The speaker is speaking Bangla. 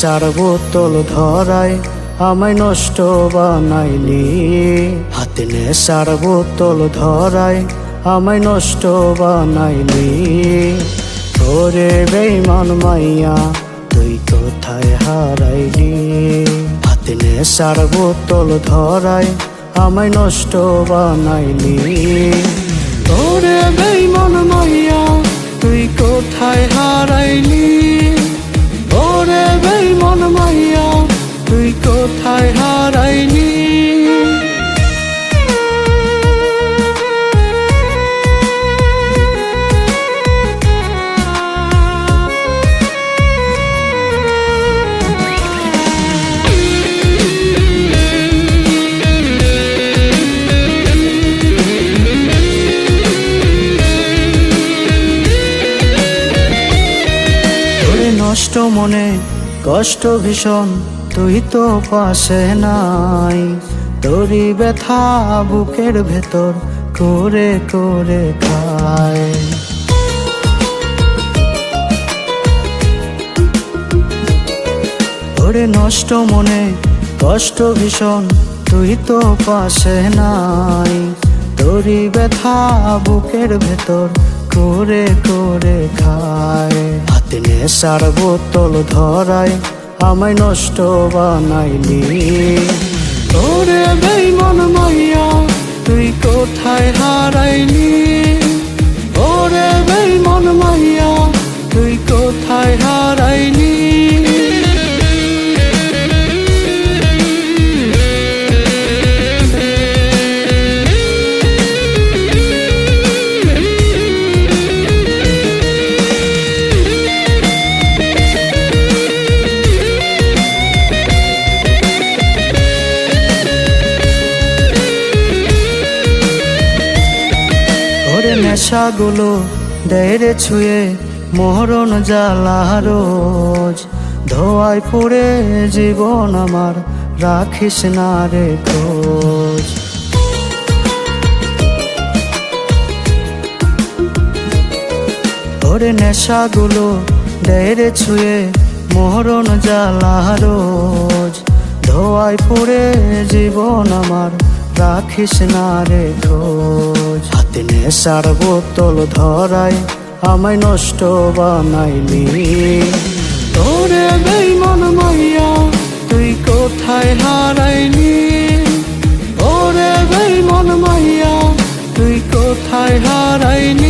নেশার বোতল ধরায় আমায় নষ্ট বানাইলি। হাতে নেশার বোতল ধরায় আমায় নষ্ট বানাইলি। তোরে বেইমান মাইয়া, তুই কোথায় হারাইলি? হাতে নেশার বোতল ধরায় আমায় নষ্ট বানাইলি। তোরে বেইমান মাইয়া, তুই কোথায় হারাইলি? তোরে নষ্ট মনে, কষ্ট ভীষণ, তুই তো পাশে নাই। তোরই ব্যথা বুকের ভেতর করে করে খায়। নষ্ট মনে, কষ্ট ভীষণ, তুই তো পাশে নাই। তোরই ব্যথা বুকের ভেতর করে করে খায়। হাতে নেশার বোতল ধরায়, আমায় নষ্ট বানাইলি। তোরে বেইমান মাইয়া, তুই কোথায় হারাইলি? নেশাগুলো দেরে ছুঁয়ে মরণ জ্বালা রোজ। ধোয়ায় পড়ে জীবন আমার রাখিস না রে খোঁজ। ওরে নেশাগুলো দেরে ছুঁয়ে মরণ জ্বালা রোজ। ধোয়ায় পড়ে জীবন আমার রাখিস না রে খোঁজ। হাতে সার বোতল ধরাই আমায় নষ্ট বানাইলি। তোরে বেইমান মাইয়া, তুই কোথায় হারাইলি? ওরে বেইমান মাইয়া, তুই কোথায় হারাইলি?